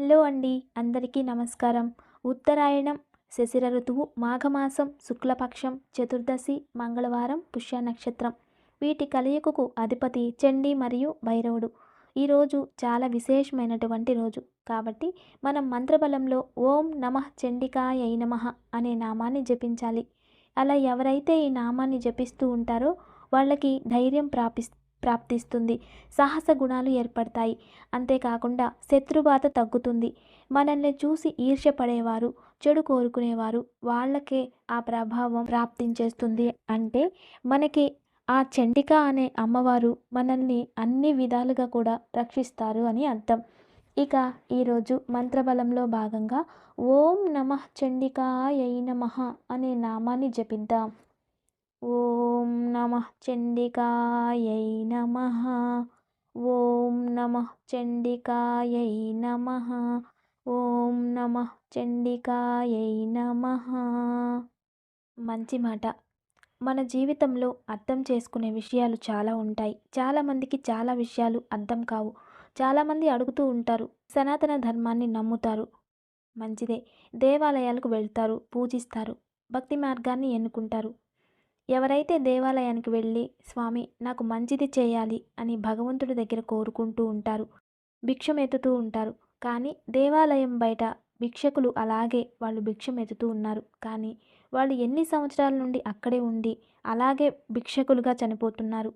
Hello అండి. అందరికీ నమస్కారం. ఉత్తరాయణం శశిర ఋతువు మాఘమాసం శుక్లపక్షం చతుర్దశి మంగళవారం పుష్య నక్షత్రం. వీటి కలయికకు అధిపతి చండీ మరియు భైరవుడు. ఈరోజు చాలా విశేషమైనటువంటి రోజు. కాబట్టి మనం మంత్రబలంలో ఓం నమః చండికాయ నమః అనే నామాన్ని జపించాలి. అలా ఎవరైతే ఈ నామాన్ని జపిస్తూ ఉంటారో వాళ్ళకి ధైర్యం ప్రాపిస్ ప్రాప్తిస్తుంది. సాహస గుణాలు ఏర్పడతాయి. అంతేకాకుండా శత్రుబాధ తగ్గుతుంది. మనల్ని చూసి ఈర్ష్యపడేవారు చెడు కోరుకునేవారు వాళ్ళకే ఆ ప్రభావం ప్రాప్తించేస్తుంది అంటే మనకి ఆ చండిక అనే అమ్మవారు మనల్ని అన్ని విధాలుగా కూడా రక్షిస్తారు అని అర్థం. ఇక ఈరోజు మంత్రబలంలో భాగంగా ఓం నమః చండికాయ నమః అనే నామాన్ని జపిద్దాం ఓం నమ చండికాయై నమః. ఓం నమ చండికాయై నమః. ఓం నమ చండికాయై నమః. మంచి మాట. మన జీవితంలో అర్థం చేసుకునే విషయాలు చాలా ఉంటాయి. చాలామందికి చాలా విషయాలు అర్థం కావు. చాలామంది అడుగుతూ ఉంటారు. సనాతన ధర్మాన్ని నమ్ముతారు. మంచిదే. దేవాలయాలకు వెళ్తారు. పూజిస్తారు. భక్తి మార్గాన్ని ఎన్నుకుంటారు. ఎవరైతే దేవాలయానికి వెళ్ళి స్వామి నాకు మంచిది చేయాలి అని భగవంతుడి దగ్గర కోరుకుంటూ ఉంటారు భిక్షమెత్తుతూ ఉంటారు. కానీ దేవాలయం బయట భిక్షకులు అలాగే వాళ్ళు భిక్షమెత్తుతూ ఉన్నారు. కానీ వాళ్ళు ఎన్ని సంవత్సరాల నుండి అక్కడే ఉండి అలాగే భిక్షకులుగా చనిపోతున్నారు.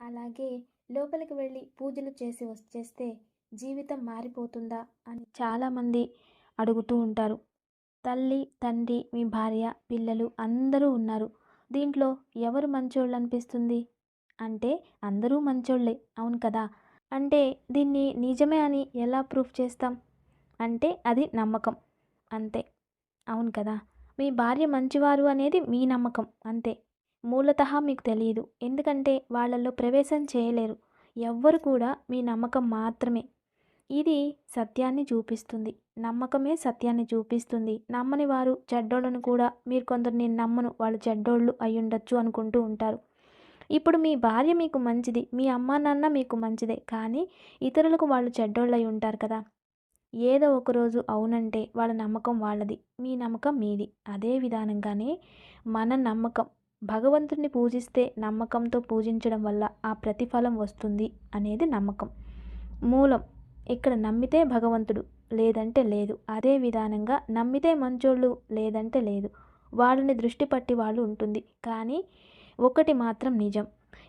అలాగే లోపలికి వెళ్ళి పూజలు చేసి వచ్చేస్తే జీవితం మారిపోతుందా అని చాలామంది అడుగుతూ ఉంటారు. తల్లి తండ్రి మీ భార్య పిల్లలు అందరూ ఉన్నారు. దీంట్లో ఎవరు మంచోళ్ళు అనిపిస్తుంది అంటే అందరూ మంచోళ్ళే అవును కదా? అంటే దీన్ని నిజమే అని ఎలా ప్రూఫ్ చేస్తాం? అంటే అది నమ్మకం అంతే. అవును కదా? మీ భార్య మంచివారు అనేది మీ నమ్మకం అంతే. మూలత మీకు తెలియదు. ఎందుకంటే వాళ్ళల్లో ప్రవేశం చేయలేరు. ఎవ్వరు కూడా మీ నమ్మకం మాత్రమే. ఇది సత్యాన్ని చూపిస్తుంది. నమ్మకమే సత్యాన్ని చూపిస్తుంది. నమ్మని వారు చెడ్డోళ్ళను కూడా మీరు కొందరు నేను నమ్మను వాళ్ళు చెడ్డోళ్ళు అయ్యుండొచ్చు అనుకుంటూ ఉంటారు. ఇప్పుడు మీ భార్య మీకు మంచిది మీ అమ్మ నాన్న మీకు మంచిదే కానీ ఇతరులకు వాళ్ళు చెడ్డోళ్ళు అయి ఉంటారు కదా. ఏదో ఒకరోజు అవునంటే వాళ్ళ నమ్మకం వాళ్ళది మీ నమ్మకం మీది. అదే విధానంగానే మన నమ్మకం. భగవంతుడిని పూజిస్తే నమ్మకంతో పూజించడం వల్ల ఆ ప్రతిఫలం వస్తుంది అనేది నమ్మకం. మూలం. ఇక్కడ నమ్మితే భగవంతుడు లేదంటే లేదు. అదే విధానంగా నమ్మితే మంచోళ్ళు లేదంటే లేదు. వాళ్ళని దృష్టి పట్టి వాళ్ళు ఉంటుంది. కానీ ఒకటి మాత్రం నిజం.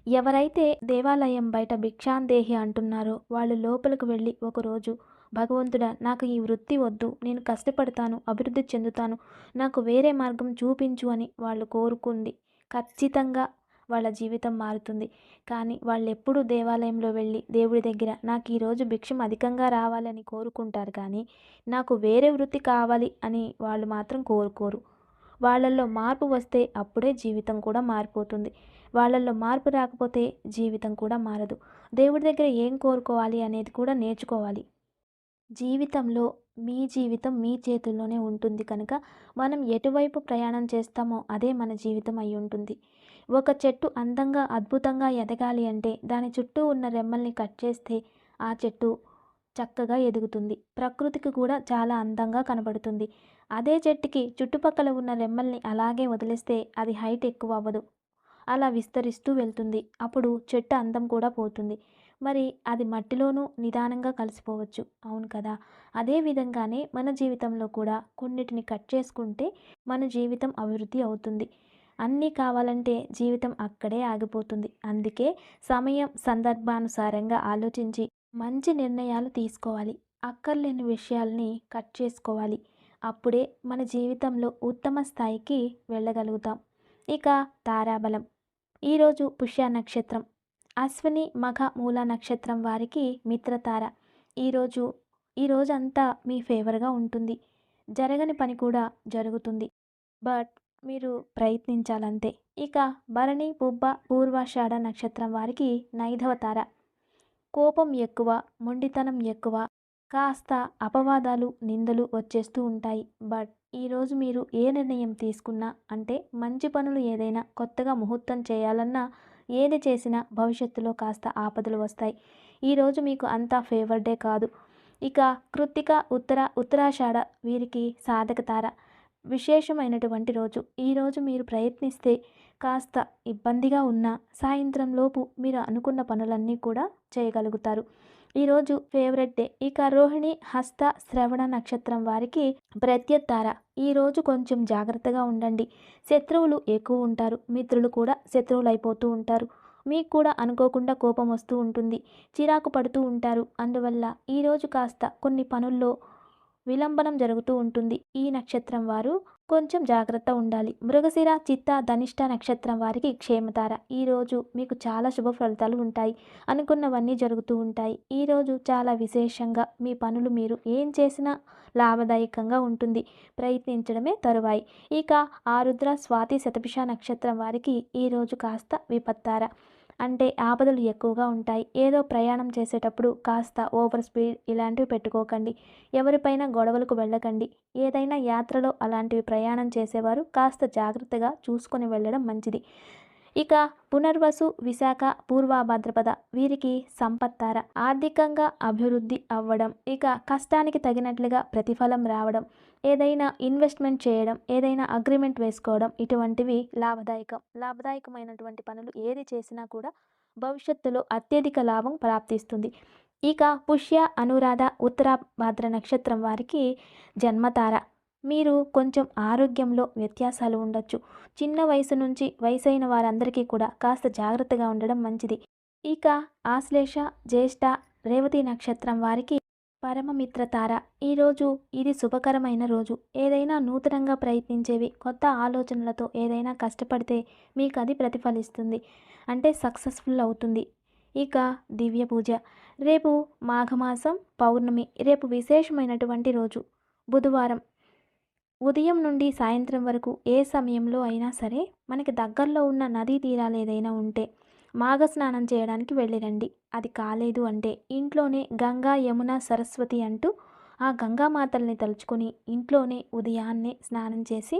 ఎవరైతే దేవాలయం బయట భిక్షాందేహి అంటున్నారో వాళ్ళు లోపలికి వెళ్ళి ఒకరోజు భగవంతుడా నాకు ఈ వృత్తి వద్దు. నేను కష్టపడతాను అభివృద్ధి చెందుతాను. నాకు వేరే మార్గం చూపించు అని వాళ్ళు కోరుకుంది. ఖచ్చితంగా వాళ్ళ జీవితం మారుతుంది. కానీ వాళ్ళు ఎప్పుడు దేవాలయంలో వెళ్ళి దేవుడి దగ్గర నాకు ఈరోజు భిక్షం అధికంగా రావాలని కోరుకుంటారు కానీ నాకు వేరే వృత్తి కావాలి అని వాళ్ళు మాత్రం కోరుకోరు. వాళ్ళల్లో మార్పు వస్తే అప్పుడే జీవితం కూడా మారిపోతుంది. వాళ్ళల్లో మార్పు రాకపోతే జీవితం కూడా మారదు. దేవుడి దగ్గర ఏం కోరుకోవాలి అనేది కూడా నేర్చుకోవాలి. జీవితంలో మీ జీవితం మీ చేతుల్లోనే ఉంటుంది కనుక మనం ఎటువైపు ప్రయాణం చేస్తామో అదే మన జీవితం అయి ఉంటుంది. ఒక చెట్టు అందంగా అద్భుతంగా ఎదగాలి అంటే దాని చుట్టూ ఉన్న రెమ్మల్ని కట్ చేస్తే ఆ చెట్టు చక్కగా ఎదుగుతుంది. ప్రకృతికి కూడా చాలా అందంగా కనబడుతుంది. అదే చెట్టుకి చుట్టుపక్కల ఉన్న రెమ్మల్ని అలాగే వదిలేస్తే అది హైట్ ఎక్కువ అవ్వదు. అలా విస్తరిస్తూ వెళ్తుంది. అప్పుడు చెట్టు అందం కూడా పోతుంది. మరి అది మట్టిలోనూ నిదానంగా కలిసిపోవచ్చు. అవును కదా! అదే విధంగానే మన జీవితంలో కూడా కొన్నిటిని కట్ చేసుకుంటే మన జీవితం అభివృద్ధి అవుతుంది. అన్నీ కావాలంటే జీవితం అక్కడే ఆగిపోతుంది. అందుకే సమయం సందర్భానుసారంగా ఆలోచించి మంచి నిర్ణయాలు తీసుకోవాలి. అక్కర్లేని విషయాల్ని కట్ చేసుకోవాలి. అప్పుడే మన జీవితంలో ఉత్తమ స్థాయికి వెళ్ళగలుగుతాం. ఇక తారాబలం. ఈరోజు పుష్య నక్షత్రం. అశ్విని మఘ మూల నక్షత్రం వారికి మిత్రతార. ఈరోజు ఈరోజంతా మీ ఫేవర్గా ఉంటుంది. జరగని పని కూడా జరుగుతుంది. బట్ మీరు ప్రయత్నించాలంతే. ఇక భరణి బుబ్బ పూర్వాషాఢ నక్షత్రం వారికి నైదవ తార. కోపం ఎక్కువ మొండితనం ఎక్కువ కాస్త అపవాదాలు నిందలు వచ్చేస్తూ ఉంటాయి. బట్ ఈరోజు మీరు ఏ నిర్ణయం తీసుకున్నా అంటే మంచి పనులు ఏదైనా కొత్తగా ముహూర్తం చేయాలన్నా ఏది చేసినా భవిష్యత్తులో కాస్త ఆపదలు వస్తాయి. ఈరోజు మీకు అంతా ఫేవర్డే కాదు. ఇక కృత్తిక ఉత్తర ఉత్తరాషాఢ వీరికి సాధక తార. విశేషమైనటువంటి రోజు. ఈరోజు మీరు ప్రయత్నిస్తే కాస్త ఇబ్బందిగా ఉన్న సాయంత్రం లోపు మీరు అనుకున్న పనులన్నీ కూడా చేయగలుగుతారు. ఈరోజు ఫేవరెట్ డే. ఇక రోహిణి హస్త శ్రవణ నక్షత్రం వారికి ప్రత్యుత్తార ఈరోజు కొంచెం జాగ్రత్తగా ఉండండి. శత్రువులు ఎక్కువ ఉంటారు. మిత్రులు కూడా శత్రువులు అయిపోతూ ఉంటారు. మీకు కూడా అనుకోకుండా కోపం వస్తూ ఉంటుంది. చిరాకు పడుతూ ఉంటారు. అందువల్ల ఈరోజు కాస్త కొన్ని పనుల్లో విలంబనం జరుగుతూ ఉంటుంది. ఈ నక్షత్రం వారు కొంచెం జాగ్రత్త ఉండాలి. మృగశిర చిత్త ధనిష్ట నక్షత్రం వారికి క్షేమతార ఈరోజు మీకు చాలా శుభ ఫలితాలు ఉంటాయి. అనుకున్నవన్నీ జరుగుతూ ఉంటాయి. ఈరోజు చాలా విశేషంగా మీ పనులు మీరు ఏం చేసినా లాభదాయకంగా ఉంటుంది. ప్రయత్నించడమే తరువాయి. ఇక ఆరుద్ర స్వాతి శతభిష నక్షత్రం వారికి ఈరోజు కాస్త విపత్తార. అంటే ఆపదలు ఎక్కువగా ఉంటాయి. ఏదో ప్రయాణం చేసేటప్పుడు కాస్త ఓవర్ స్పీడ్ ఇలాంటివి పెట్టుకోకండి. ఎవరిపైన గొడవలకు వెళ్ళకండి. ఏదైనా యాత్రలో అలాంటివి ప్రయాణం చేసేవారు కాస్త జాగ్రత్తగా చూసుకొని వెళ్ళడం మంచిది. ఇక పునర్వసు విశాఖ పూర్వభద్రపద వీరికి సంపత్తార. ఆర్థికంగా అభివృద్ధి అవ్వడం ఇక కష్టానికి తగినట్లుగా ప్రతిఫలం రావడం ఏదైనా ఇన్వెస్ట్మెంట్ చేయడం ఏదైనా అగ్రిమెంట్ వేసుకోవడం ఇటువంటివి లాభదాయకం. లాభదాయకమైనటువంటి పనులు ఏది చేసినా కూడా భవిష్యత్తులో అత్యధిక లాభం ప్రాప్తిస్తుంది. ఇక పుష్య అనురాధ ఉత్తరాభాద్ర నక్షత్రం వారికి జన్మతార. మీరు కొంచెం ఆరోగ్యంలో వ్యత్యాసాలు ఉండొచ్చు. చిన్న వయసు నుంచి వయసైన వారందరికీ కూడా కాస్త జాగ్రత్తగా ఉండడం మంచిది. ఇక ఆశ్లేష జ్యేష్ఠ రేవతి నక్షత్రం వారికి పరమమిత్ర తార ఈరోజు ఇది శుభకరమైన రోజు. ఏదైనా నూతనంగా ప్రయత్నించేవి కొత్త ఆలోచనలతో ఏదైనా కష్టపడితే మీకు అది ప్రతిఫలిస్తుంది. అంటే సక్సెస్ఫుల్ అవుతుంది. ఇక దివ్య పూజ. రేపు మాఘమాసం పౌర్ణమి. రేపు విశేషమైనటువంటి రోజు. బుధవారం. ఉదయం నుండి సాయంత్రం వరకు ఏ సమయంలో అయినా సరే మనకి దగ్గరలో ఉన్న నదీ తీరాలు ఏదైనా ఉంటే మాఘ స్నానం చేయడానికి వెళ్ళిరండి. అది కాలేదు అంటే ఇంట్లోనే గంగా యమున సరస్వతి అంటూ ఆ గంగామాతల్ని తలుచుకుని ఇంట్లోనే ఉదయాన్నే స్నానం చేసి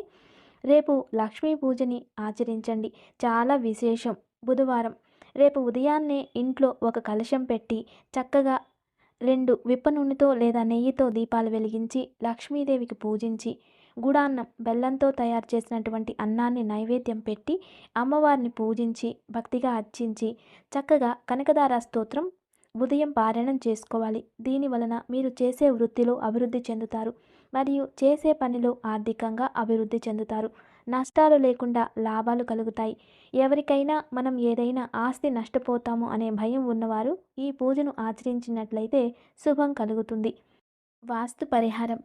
రేపు లక్ష్మీ పూజని ఆచరించండి. చాలా విశేషం. బుధవారం రేపు ఉదయాన్నే ఇంట్లో ఒక కలశం పెట్టి చక్కగా రెండు విప్ప నూనెతో లేదా నెయ్యితో దీపాలు వెలిగించి లక్ష్మీదేవికి పూజించి గుడాన్నం బెల్లంతో తయారు చేసినటువంటి అన్నాన్ని నైవేద్యం పెట్టి అమ్మవారిని పూజించి భక్తిగా అర్చించి చక్కగా కనకదార స్తోత్రం ఉదయం పారాయణం చేసుకోవాలి. దీని వలన మీరు చేసే వృత్తిలో అభివృద్ధి చెందుతారు మరియు చేసే పనిలో ఆర్థికంగా అభివృద్ధి చెందుతారు. నష్టాలు లేకుండా లాభాలు కలుగుతాయి. ఎవరికైనా మనం ఏదైనా ఆస్తి నష్టపోతాము అనే భయం ఉన్నవారు ఈ పూజను ఆచరించినట్లయితే శుభం కలుగుతుంది. వాస్తు పరిహారం.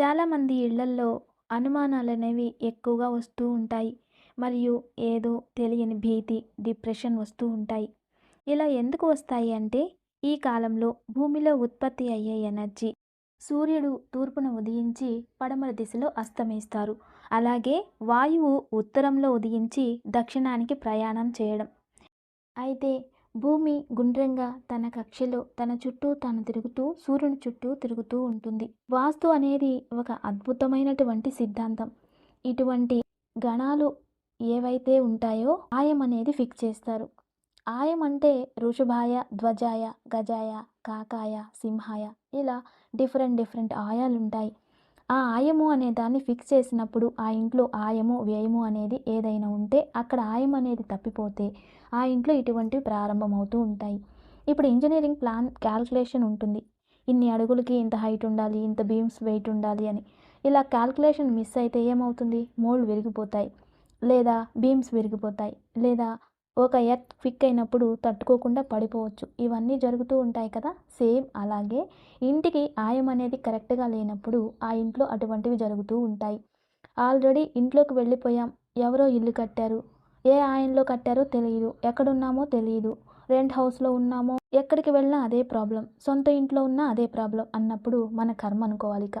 చాలామంది ఇళ్ళల్లో అనుమానాలు అనేవి ఎక్కువగా వస్తూ ఉంటాయి. మరియు ఏదో తెలియని భీతి డిప్రెషన్ వస్తూ ఉంటాయి. ఇలా ఎందుకు వస్తాయి అంటే ఈ కాలంలో భూమిలో ఉత్పత్తి అయ్యే ఎనర్జీ సూర్యుడు తూర్పున ఉదయించి పడమర దిశలో అస్తమిస్తారు. అలాగే వాయువు ఉత్తరంలో ఉదయించి దక్షిణానికి ప్రయాణం చేయడం. అయితే భూమి గుండ్రంగా తన కక్షలో తన చుట్టూ తాను తిరుగుతూ సూర్యుని చుట్టూ తిరుగుతూ ఉంటుంది. వాస్తు అనేది ఒక అద్భుతమైనటువంటి సిద్ధాంతం. ఇటువంటి గణాలు ఏవైతే ఉంటాయో ఆయం అనేది ఫిక్స్ చేస్తారు. ఆయం అంటే ఋషభాయ ధ్వజాయ గజాయ కాకాయ సింహాయ ఇలా డిఫరెంట్ డిఫరెంట్ ఆయాలు ఉంటాయి ఆ ఆయము అనే దాన్ని ఫిక్స్ చేసినప్పుడు ఆ ఇంట్లో ఆయము వ్యయము అనేది ఏదైనా ఉంటే అక్కడ ఆయం అనేది తప్పిపోతే ఆ ఇంట్లో ఇటువంటివి ప్రారంభమవుతూ ఉంటాయి. ఇప్పుడు ఇంజనీరింగ్ ప్లాన్ క్యాల్కులేషన్ ఉంటుంది. ఇన్ని అడుగులకి ఇంత హైట్ ఉండాలి ఇంత బీమ్స్ వెయిట్ ఉండాలి అని. ఇలా క్యాల్కులేషన్ మిస్ అయితే ఏమవుతుంది? మోల్డ్ విరిగిపోతాయి. లేదా బీమ్స్ విరిగిపోతాయి. లేదా ఒక ఎర్త్ క్విక్ అయినప్పుడు తట్టుకోకుండా పడిపోవచ్చు. ఇవన్నీ జరుగుతూ ఉంటాయి కదా? సేమ్ అలాగే ఇంటికి ఆయం అనేది కరెక్ట్గా లేనప్పుడు ఆ ఇంట్లో అటువంటివి జరుగుతూ ఉంటాయి. ఆల్రెడీ ఇంట్లోకి వెళ్ళిపోయాం. ఎవరో ఇల్లు కట్టారు. ఏ ఆయనలో కట్టారో తెలియదు ఎక్కడున్నామో తెలియదు రెంట్ హౌస్లో ఉన్నామో ఎక్కడికి వెళ్ళినా అదే ప్రాబ్లం. సొంత ఇంట్లో ఉన్నా అదే ప్రాబ్లం అన్నప్పుడు మన కర్మ అనుకోవాలి ఇక.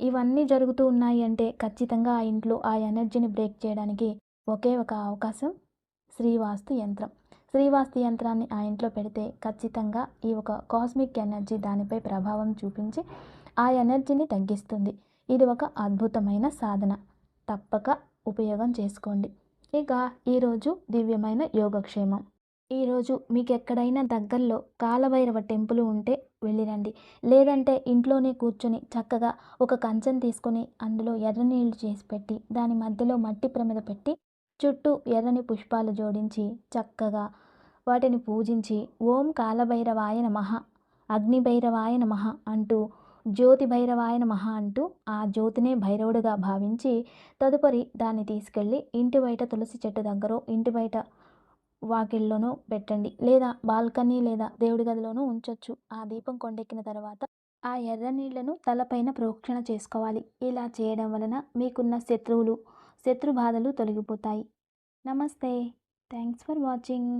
ఇవన్నీ జరుగుతూ ఉన్నాయి అంటే ఖచ్చితంగా ఆ ఇంట్లో ఆ ఎనర్జీని బ్రేక్ చేయడానికి ఒకే ఒక అవకాశం శ్రీవాస్తు యంత్రం. శ్రీవాస్తు యంత్రాన్ని ఆ ఇంట్లో పెడితే ఖచ్చితంగా ఈ ఒక కాస్మిక్ ఎనర్జీ దానిపై ప్రభావం చూపించి ఆ ఎనర్జీని తగ్గిస్తుంది. ఇది ఒక అద్భుతమైన సాధన. తప్పక ఉపయోగం చేసుకోండి. ఇక ఈరోజు దివ్యమైన యోగక్షేమం. ఈరోజు మీకు ఎక్కడైనా దగ్గరలో కాలభైరవ టెంపుల్ ఉంటే వెళ్ళిరండి. లేదంటే ఇంట్లోనే కూర్చొని చక్కగా ఒక కంచం తీసుకొని అందులో ఎర్ర నీళ్ళు చేసి పెట్టి దాని మధ్యలో మట్టి ప్రమిద పెట్టి చుట్టూ ఎర్రని పుష్పాలు జోడించి చక్కగా వాటిని పూజించి ఓం కాలభైరవాయ నమః అగ్నిభైరవాయ నమః అంటూ జ్యోతి భైరవాయన మహా అంటూ ఆ జ్యోతినే భైరవుడిగా భావించి తదుపరి దాన్ని తీసుకెళ్ళి ఇంటి బయట తులసి చెట్టు దగ్గర ఇంటి బయట వాకిల్లోనూ పెట్టండి. లేదా బాల్కనీ లేదా దేవుడి గదిలోనూ ఉంచొచ్చు. ఆ దీపం కొండెక్కిన తర్వాత ఆ ఎర్ర నీళ్ళను తలపైన ప్రోక్షణ చేసుకోవాలి. ఇలా చేయడం వలన మీకున్న శత్రువులు శత్రు బాధలు తొలగిపోతాయి. నమస్తే. Thanks for watching.